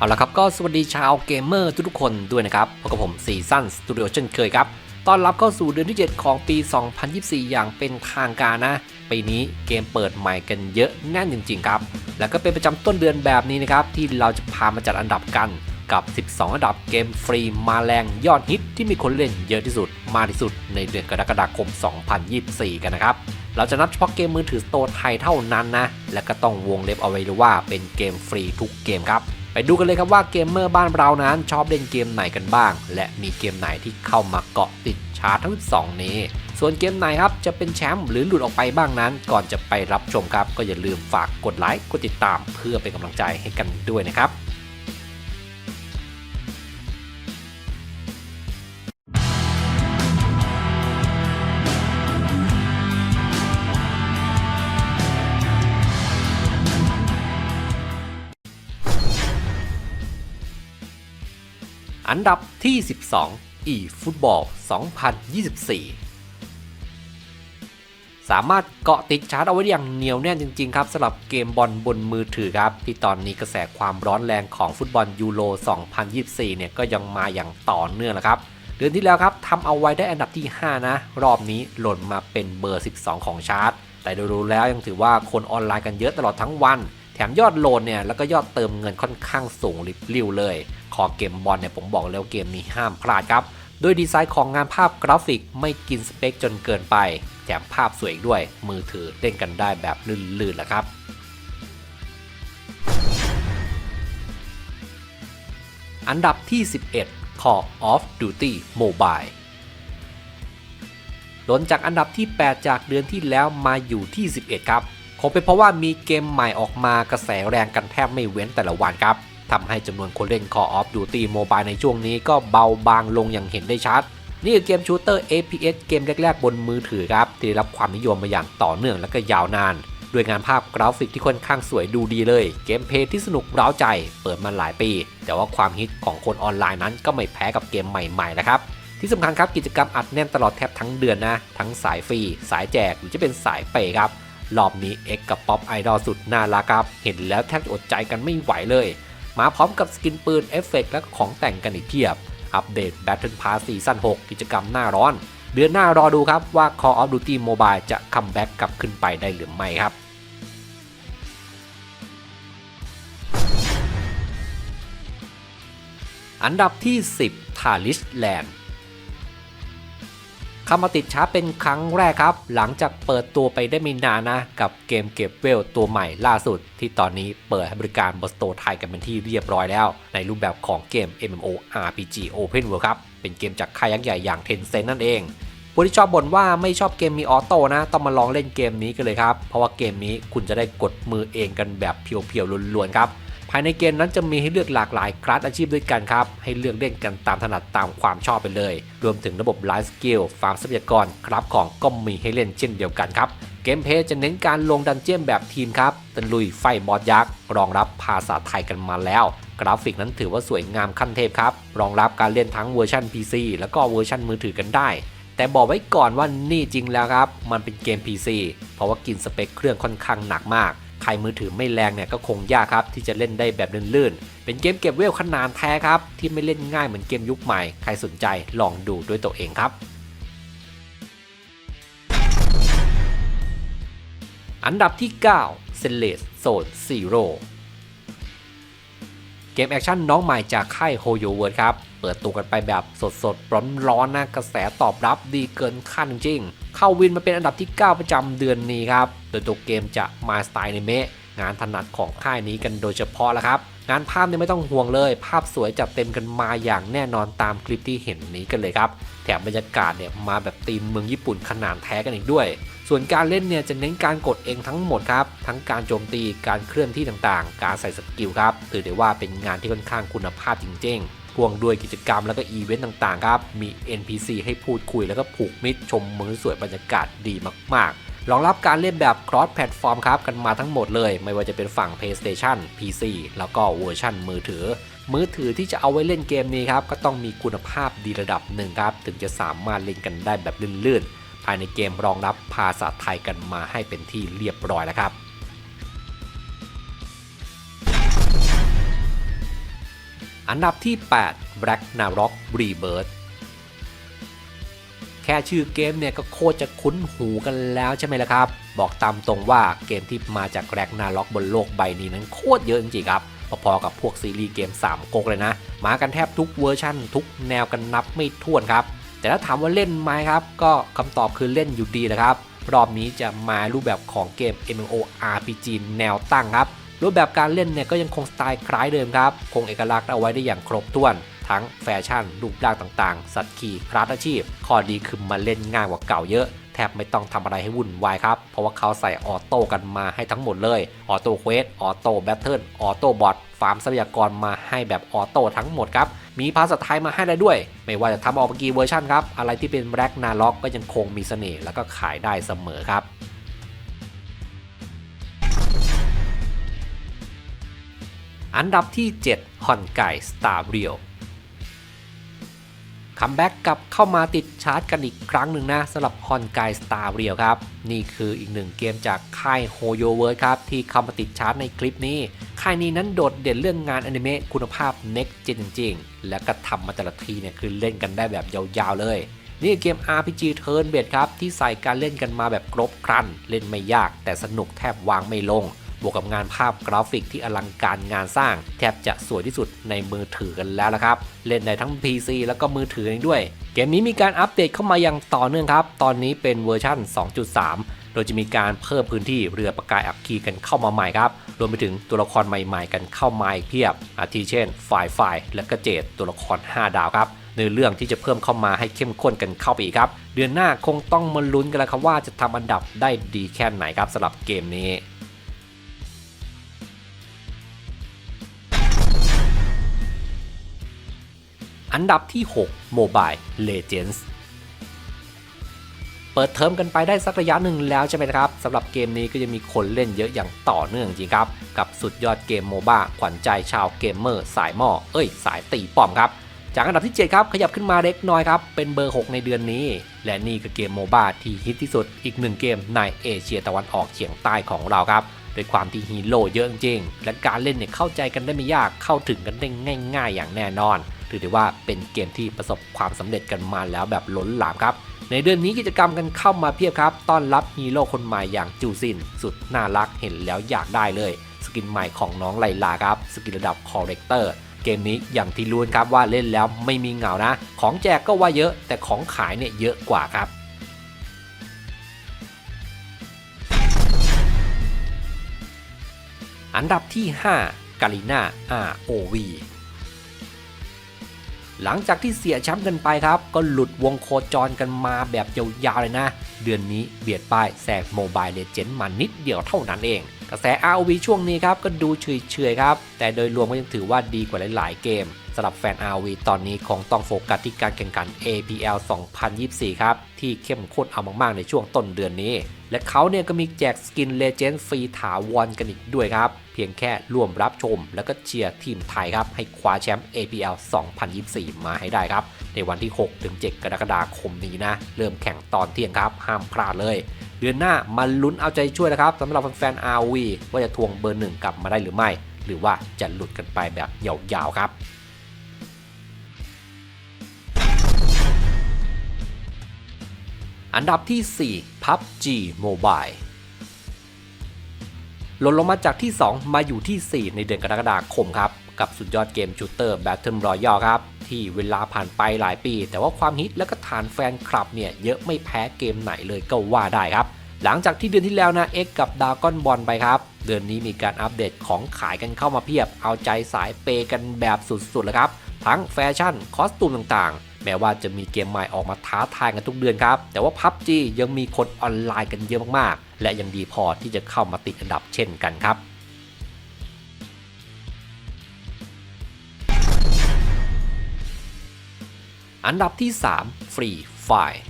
เอาละครับก็สวัสดีชาวเกมเมอร์ทุกๆคนด้วยนะครับพบกับผมซีซั่นสตูดิโอเช่นเคยครับต้อนรับเข้าสู่เดือนที่ 7 ของปี 2024 อย่างเป็นทางการนะ ปีนี้เกมเปิดใหม่กันเยอะแน่นจริงๆครับ แล้วก็เป็นประจำต้นเดือนแบบนี้นะครับ ที่เราจะพามาจัดอันดับกันกับ 12 อันดับเกมฟรีมาแรงยอดฮิตที่มีคนเล่นเยอะที่สุดมากที่สุดในเดือนกรกฎาคม 2024 กันนะครับ เราจะนับเฉพาะเกมมือถือสโตร์ไทยเท่านั้นนะ และก็ต้องวงเล็บเอาไว้เลยว่าเป็นเกมฟรีทุกเกมครับ ไปดูกันเลยครับว่าเกมเมอร์บ้านเรานั้นชอบเล่นเกมไหนกันบ้าง และมีเกมไหนที่เข้ามาเกาะติดชาร์ตทั้ง2นี้ ส่วนเกมไหนครับจะเป็นแชมป์หรือหลุดออกไปบ้างนั้น ก่อนจะไปรับชมครับ ก็อย่าลืมฝากกดไลค์กดติดตามเพื่อเป็นกำลังใจให้กันด้วยนะครับ อันดับที่ 12 e ฟุตบอล2024 สามารถเกาะติดชาร์ตเอาไว้อย่างเหนียวแน่นจริง ๆ ครับสำหรับเกมบอลบนมือถือครับ ที่ตอนนี้กระแสความร้อนแรงของฟุตบอลยูโร 2024 เนี่ยก็ยังมาอย่างต่อเนื่องนะครับ เดือนที่แล้วครับทำเอาไว้ได้อันดับที่ 5 นะ รอบนี้หล่นมาเป็นเบอร์ 12 ของชาร์ตแต่ดูๆแล้วยังถือว่าคนออนไลน์กันเยอะตลอดทั้งวัน มยอดโหลดเนี่ยแล้วก็ยอดเติมเงินค่อนข้างสูงริบลิ่วเลย คอเกมบอลเนี่ยผมบอกแล้วเกมนี้ห้ามพลาดครับโดยดีไซน์ของงานภาพกราฟิกไม่กินสเปคจนเกินไป แถมภาพสวยอีกด้วย มือถือเล่นกันได้แบบลื่นๆแหละครับ อันดับที่ 11 Call of Duty Mobile ล้นจากอันดับที่ 8 จากเดือนที่แล้วมาอยู่ที่ 11 ครับ คงเป็นเพราะว่ามีเกมใหม่ออกมากระแสแรงกันแทบไม่เว้นแต่ละวันครับทำให้จำนวนคนเล่น Call of Duty Mobile ในช่วงนี้ก็เบาบางลงอย่างเห็นได้ชัด นี่คือเกมชูเตอร์ APS เกมแรกๆ บนมือถือครับ ที่ได้รับความนิยมมาอย่างต่อเนื่องและก็ยาวนาน ด้วยงานภาพกราฟิกที่ค่อนข้างสวยดูดีเลย เกมเพลย์ที่สนุกเร้าใจ เปิดมาหลายปี แต่ว่าความฮิตของคนออนไลน์นั้นก็ไม่แพ้กับเกมใหม่ๆนะครับที่สำคัญครับกิจกรรมอัดแน่นตลอดแทบทั้งเดือนนะ ทั้งสายฟรี สายแจกหรือจะเป็นสายเปย์ครับ รอบนี้เอ็กกับป๊อปไอดอลสุดน่ารักครับ เห็นแล้วแทบจะอดใจกันไม่ไหวเลย มาพร้อมกับสกินปืนเอฟเฟกต์และของแต่งกันอีกเพียบ อัปเดต Battle Pass ซีซั่น6 กิจกรรมหน้าร้อน เดือนหน้ารอดูครับว่า Call of Duty Mobile จะคัมแบ็กกลับขึ้นไปได้หรือไม่ครับอันดับที่ 10 t a l i s Land เข้ามาติดช้าเป็นครั้งแรกครับ หลังจากเปิดตัวไปได้ไม่นานนะ กับเกมเก็บเวลตัวใหม่ล่าสุด ที่ตอนนี้เปิดให้บริการบนสโตร์ไทยกันเป็นที่เรียบร้อยแล้ว ในรูปแบบของเกม MMO RPG Open World ครับ เป็นเกมจากค่ายยักษ์ใหญ่อย่าง Tencent นั่นเองผู้ที่ชอบบ่นว่าไม่ชอบเกมมีออโต้นะ ต้องมาลองเล่นเกมนี้กันเลยครับ เพราะว่าเกมนี้คุณจะได้กดมือเองกันแบบเพียวๆล้วนๆครับ ภายในเกมนั้นจะมีให้เลือกหลากหลายคลาสอาชีพด้วยกันครับ ให้เลือกเล่นกันตามถนัดตามความชอบไปเลย รวมถึงระบบไลฟ์สกิลฟาร์มทรัพยากรครับของก็มีให้เล่นเช่นเดียวกันครับเกมเพย์จะเน้นการลงดันเจี้ยนแบบทีมครับตะลุยไฟบอสยักษ์ รองรับภาษาไทยกันมาแล้ว กราฟิกนั้นถือว่าสวยงามขั้นเทพครับ รองรับการเล่นทั้งเวอร์ชัน PC แล้วก็เวอร์ชันมือถือกันได้ แต่บอกไว้ก่อนว่านี่จริงแล้วครับ มันเป็นเกม PC เพราะว่ากินสเปคเครื่องค่อนข้างหนักมาก ใครมือถือไม่แรงเนี่ยก็คงยากครับที่จะเล่นได้แบบลื่นๆ เป็นเกมเก็บเวลขนาดแท้ครับ ที่ไม่เล่นง่ายเหมือนเกมยุคใหม่ ใครสนใจลองดูด้วยตัวเองครับอันดับที่ 9 s e l e s Zone Zero เกมแอคชั่นน้องใหม่จากค่าย Hoyo World ครับ เปิดตัวกันไปแบบสดๆ ร้อนๆนะกระแสตอบรับดีเกินคาดจริง เข้าวินมาเป็นอันดับที่ 9 ประจำเดือนนี้ครับ โดยตัวเกมจะมาสไตล์ในเมะงานถนัดของค่ายนี้กันโดยเฉพาะแล้วครับ งานภาพเนี่ยไม่ต้องห่วงเลย ภาพสวยจัดเต็มกันมาอย่างแน่นอนตามคลิปที่เห็นนี้กันเลยครับ แถมบรรยากาศเนี่ยมาแบบธีมเมืองญี่ปุ่นขนาดแท้กันอีกด้วย ส่วนการเล่นเนี่ยจะเน้นการกดเองทั้งหมดครับ ทั้งการโจมตีการเคลื่อนที่ต่างๆ การใส่สกิลครับถือได้ว่าเป็นงานที่ค่อนข้างคุณภาพจริงๆ พ่วงด้วยกิจกรรมแล้วก็อีเวนต์ต่างๆครับมี NPC ให้พูดคุยแล้วก็ผูกมิตรชมเมืองสวยบรรยากาศดีมากๆรองรับการเล่นแบบ cross platform ครับ กันมาทั้งหมดเลย ไม่ว่าจะเป็นฝั่ง PlayStation PC แล้วก็เวอร์ชันมือถือ มือถือที่จะเอาไว้เล่นเกมนี้ครับ ก็ต้องมีคุณภาพดีระดับหนึ่งครับ ถึงจะสามารถเล่นกันได้แบบลื่นๆ ภายในเกมรองรับภาษาไทยกันมาให้เป็นที่เรียบร้อยแล้วครับ อันดับที่ 8 Black Narok Rebirth แค่ชื่อเกมเนี่ยก็โคตรจะคุ้นหูกันแล้วใช่ไหมล่ะครับ บอกตามตรงว่าเกมที่มาจากแร็กนาล็อกบนโลกใบนี้นั้นโคตรเยอะจริงๆครับ พอๆกับพวกซีรีส์เกม 3ก๊กเลยนะ มากันแทบทุกเวอร์ชั่น ทุกแนวกันนับไม่ถ้วนครับ แต่ถ้าถามว่าเล่นไหมครับ ก็คำตอบคือเล่นอยู่ดีนะครับ รอบนี้จะมารูปแบบของเกม MMORPG แนวตั้งครับ รูปแบบการเล่นเนี่ยก็ยังคงสไตล์คล้ายเดิมครับ คงเอกลักษณ์เอาไว้ได้อย่างครบถ้วน ทั้งแฟชั่น รูปร่างต่างๆ สัตว์ขี่คลาสอาชีพ ข้อดีคือมันเล่นง่ายกว่าเก่าเยอะแทบไม่ต้องทำอะไรให้วุ่นวายครับ เพราะว่าเขาใส่ออโต้กันมาให้ทั้งหมดเลย ออโต้เควส ออโต้แบทเทิล ออโต้บอท ฟาร์มทรัพยากรมาให้แบบออโต้ทั้งหมดครับ มีภาษาไทยมาให้ได้ด้วย ไม่ว่าจะทำออกมากี่เวอร์ชันครับ อะไรที่เป็นแบล็กนาล็อกก็ยังคงมีเสน่ห์แล้วก็ขายได้เสมอครับ อันดับที่ 7 ฮอนไก่สตาร์เรียลคัมแบ็กกลับเข้ามาติดชาร์จกันอีกครั้งหนึ่งนะสำหรับฮอนไกสตาร์เรียลครับ นี่คืออีกหนึ่งเกมจากค่ายโฮโยเวิร์ดครับ ที่เข้ามาติดชาร์จในคลิปนี้ ค่ายนี้นั้นโดดเด่นเรื่องงานอนิเมะคุณภาพ next gen จริงๆ และก็ทำมาแต่ละทีเนี่ยคือเล่นกันได้แบบยาวๆเลย นี่เกม RPG Turn b a s e ครับ ที่ใส่การเล่นกันมาแบบครบครัน เล่นไม่ยากแต่สนุกแทบวางไม่ลง บวกกับงานภาพกราฟิกที่อลังการงานสร้าง แทบจะสวยที่สุดในมือถือกันแล้วละครับ เล่นได้ทั้ง PC แล้วก็มือถือเองด้วย เกมนี้มีการอัปเดตเข้ามาอย่างต่อเนื่องครับ ตอนนี้เป็นเวอร์ชั่น 2.3 โดยจะมีการเพิ่มพื้นที่เรือประกายอัคคีกันเข้ามาใหม่ครับ รวมไปถึงตัวละครใหม่ๆ กันเข้ามาอีกเพียบ อาทิเช่น ฝ่ายฝ่ายและก็เจดตัวละคร 5 ดาวครับในเรื่องที่จะเพิ่มเข้ามาให้เข้มข้นกันเข้าไปอีกครับ เดือนหน้าคงต้องมาลุ้นกันแล้วครับว่าจะทำอันดับได้ดีแค่ไหนครับสำหรับเกมนี้ อันดับที่ 6 Mobile Legends เปิดเทอมกันไปได้สักระยะหนึ่งแล้วใช่ไหมครับสำหรับเกมนี้ก็จะมีคนเล่นเยอะอย่างต่อเนื่องจริงครับ กับสุดยอดเกมโมบ้าขวัญใจชาวเกมเมอร์สายหม้อเอ้ย สายตีป้อมครับ จากอันดับที่ 7 ครับ ขยับขึ้นมาเล็กน้อยครับ เป็นเบอร์ 6 ในเดือนนี้ และนี่คือเกมโมบ้าที่ฮิตที่สุดอีกหนึ่งเกมในเอเชียตะวันออกเฉียงใต้ของเราครับด้วยความที่ฮีโร่เยอะจริงและการเล่นเนี่ยเข้าใจกันได้ไม่ยากเข้าถึงกันได้ง่าย ๆ อย่างแน่นอน ถือได้ว่าเป็นเกมที่ประสบความสำเร็จกันมาแล้วแบบล้นหลามครับ ในเดือนนี้กิจกรรมกันเข้ามาเพียบครับ ต้อนรับฮีโร่คนใหม่อย่างจูซิน สุดน่ารักเห็นแล้วอยากได้เลย สกินใหม่ของน้องไลลาครับ สกินระดับคอเรกเตอร์เกมนี้อย่างที่รู้ครับว่าเล่นแล้วไม่มีเหงานะ ของแจกก็ว่าเยอะแต่ของขายเนี่ยเยอะกว่าครับอันดับที่ 5 กาลิน่า ROV หลังจากที่เสียแชมป์กันไปครับ ก็หลุดวงโคจรกันมาแบบยาวๆเลยนะ เดือนนี้เบียดป้ายแซงโมบายเลเจนด์มานิดเดียวเท่านั้นเอง กระแส ROV ช่วงนี้ครับก็ดูเฉยๆครับ แต่โดยรวมก็ยังถือว่าดีกว่าหลายๆเกมสำหรับแฟน RV ตอนนี้คงต้องโฟกัสที่การแข่งขัน APL 2024 ครับ ที่เข้มข้นเอามาก ๆ ในช่วงต้นเดือนนี้ และเขาเนี่ยก็มีแจกสกินเลเจนด์ฟรีถาวรกันอีกด้วยครับ เพียงแค่ร่วมรับชม แล้วก็เชียร์ทีมไทยครับ ให้คว้าแชมป์ APL 2024 มาให้ได้ครับ ในวันที่ 6-7 กรกฎาคมนี้นะ เริ่มแข่งตอนเที่ยงครับห้ามพลาดเลยเดือนหน้ามาลุ้นเอาใจช่วยนะครับสำหรับแฟนๆ RV ว่าจะทวงเบอร์หนึ่งกลับมาได้หรือไม่ หรือว่าจะหลุดกันไปแบบยาวๆครับ อันดับที่ 4 PUBG Mobile ลดลงมาจากที่ 2 มาอยู่ที่ 4 ในเดือนกรกฎาคมครับ กับสุดยอดเกมชูเตอร์ Battle Royale ครับ ที่เวลาผ่านไปหลายปี แต่ว่าความฮิตและก็ฐานแฟนคลับเนี่ยเยอะไม่แพ้เกมไหนเลยก็ว่าได้ครับ หลังจากที่เดือนที่แล้วนะ X กับดาก้อนบอลไปครับ เดือนนี้มีการอัปเดตของขายกันเข้ามาเพียบ เอาใจสายเปย์กันแบบสุดๆเลยครับ ทั้งแฟชั่นคอสตูมต่างๆ แม้ว่าจะมีเกมใหม่ออกมาท้าทายกันทุกเดือนครับ แต่ว่า PUBG ยังมีคนออนไลน์กันเยอะมากๆ และยังดีพอที่จะเข้ามาติดอันดับเช่นกันครับอันดับที่3 Free Fire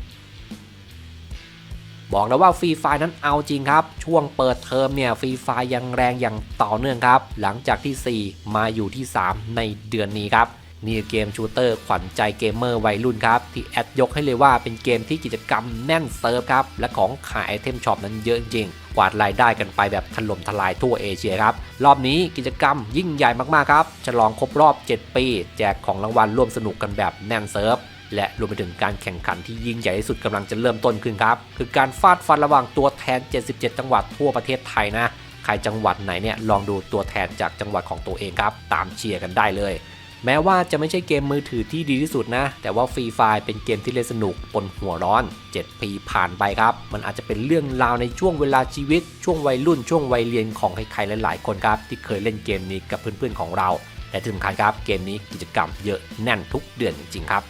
บอกแล้วว่าฟรีไฟนั้นเอาจริงครับ ช่วงเปิดเทอมเนี่ยฟรีไฟยังแรงอย่างต่อเนื่องครับ หลังจากที่ 4 มาอยู่ที่ 3 ในเดือนนี้ครับ นี่เกมชูเตอร์ขวัญใจเกมเมอร์วัยรุ่นครับที่แอดยกให้เลยว่าเป็นเกมที่กิจกรรมแน่นเซิร์ฟครับ และของขายไอเทมช็อปนั้นเยอะจริงกวาดรายได้กันไปแบบถล่มทลายทั่วเอเชียครับ รอบนี้กิจกรรมยิ่งใหญ่มากๆครับ ฉลองครบรอบ 7 ปี แจกของรางวัลร่วมสนุกกันแบบแน่นเซิร์ฟและรวมไปถึงการแข่งขันที่ยิ่งใหญ่ที่สุดกำลังจะเริ่มต้นขึ้นครับ คือการฟาดฟันระหว่างตัวแทน 77 จังหวัดทั่วประเทศไทยนะ ใครจังหวัดไหนเนี่ยลองดูตัวแทนจากจังหวัดของตัวเองครับ ตามเชียร์กันได้เลย แม้ว่าจะไม่ใช่เกมมือถือที่ดีที่สุดนะ แต่ว่าฟรีไฟเป็นเกมที่เล่นสนุกปนหัวร้อน 7 ปีผ่านไปครับ มันอาจจะเป็นเรื่องราวในช่วงเวลาชีวิต ช่วงวัยรุ่นช่วงวัยเรียนของใครๆหลายๆคนครับ ที่เคยเล่นเกมนี้กับเพื่อนๆของเรา และที่สำคัญครับเกมนี้กิจกรรมเยอะแน่นทุกเดือนจริงๆครับ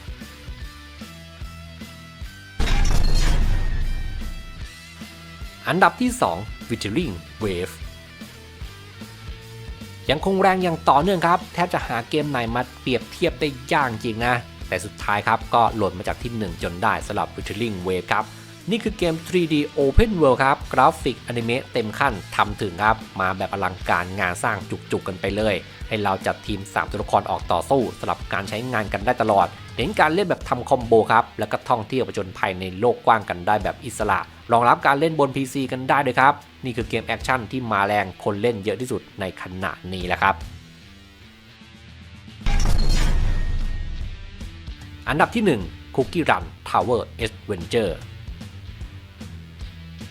อันดับที่2 v i t e r i n g Wave ยังคงแรงอย่างต่อเนื่องครับ แทบจะหาเกมไหนมาเปรียบเทียบได้ยากจริงนะ แต่สุดท้ายครับก็หล่นมาจากที่ 1 จนได้สำหรับ v i t e r i n g Wave ครับ นี่คือเกม 3D Open World ครับ กราฟิกอนิเมะเต็มขั้นทำถึงครับ มาแบบอลังการงานสร้างจุกๆกันไปเลย ให้เราจัดทีม 3 ตัวละครออกต่อสู้สำหรับการใช้งานกันได้ตลอด เน้นการเล่นแบบทำคอมโบครับ แล้วก็ท่องเที่ยวประจนภัยในโลกกว้างกันได้แบบอิสระ รองรับการเล่นบน PC กันได้ด้วยครับ นี่คือเกมแอคชั่นที่มาแรงคนเล่นเยอะที่สุดในขณะนี้แหละครับอันดับที่ 1 Cookie Run Tower Adventure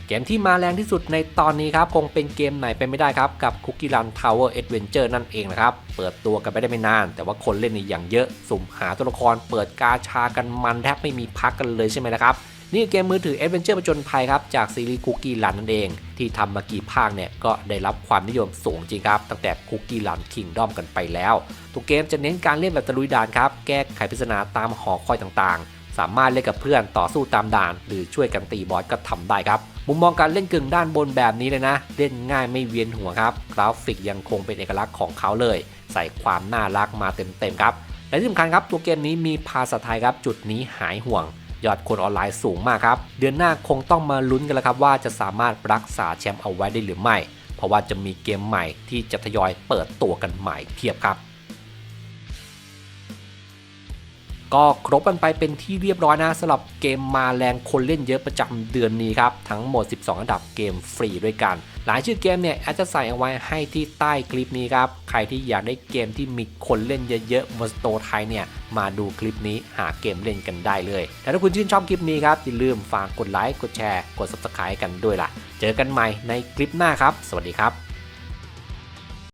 เกมที่มาแรงที่สุดในตอนนี้ครับ คงเป็นเกมไหนไปไม่ได้ครับ กับ Cookie Run Tower Adventure นั่นเองนะครับ เปิดตัวกันไปได้ไม่นาน แต่ว่าคนเล่นนี่อย่างเยอะ สุ่มหาตัวละครเปิดกาชากันมันแทบไม่มีพักกันเลยใช่ไหมนะครับนี่เกมมือถือ Adventure ประจนภัยครับ จากซีรีส์ Cookie Run นั่นเอง ที่ทำมากี่ภาคเนี่ย ก็ได้รับความนิยมสูงจริงครับ ตั้งแต่ Cookie Run Kingdom กันไปแล้วตัวเกมจะเน้นการเล่นแบบตะลุยด่านครับ แก้ไขปริศนาตามหอคอยต่างๆ สามารถเล่นกับเพื่อนต่อสู้ตามด่าน หรือช่วยกันตีบอสก็ทำได้ครับ มุมมองการเล่นกึ่งด้านบนแบบนี้เลยนะ เล่นง่ายไม่เวียนหัวครับ กราฟิกยังคงเป็นเอกลักษณ์ของเขาเลย ใส่ความน่ารักมาเต็มๆครับ และที่สำคัญครับตัวเกมนี้มีภาษาไทยครับ จุดนี้หายห่วง ยอดคนออนไลน์สูงมากครับ เดือนหน้าคงต้องมาลุ้นกันแล้วครับว่าจะสามารถรักษาแชมป์เอาไว้ได้หรือไม่ เพราะว่าจะมีเกมใหม่ที่จะทยอยเปิดตัวกันใหม่เพียบครับ ก็ครบกันไปเป็นที่เรียบร้อยนะสำหรับเกมมาแรงคนเล่นเยอะประจำเดือนนี้ครับ ทั้งหมด 12 อันดับเกมฟรีด้วยกัน หลายชื่อเกมเนี่ยอาจจะใส่เอาไว้ให้ที่ใต้คลิปนี้ครับ ใครที่อยากได้เกมที่มีคนเล่นเยอะๆบนสโตร์ไทยเนี่ยมาดูคลิปนี้หาเกมเล่นกันได้เลยแต่ถ้าคุณชื่นชอบคลิปนี้ครับอย่าลืมฝากกดไลค์กดแชร์กด subscribe กันด้วยล่ะ เจอกันใหม่ในคลิปหน้าครับ สวัสดีครับ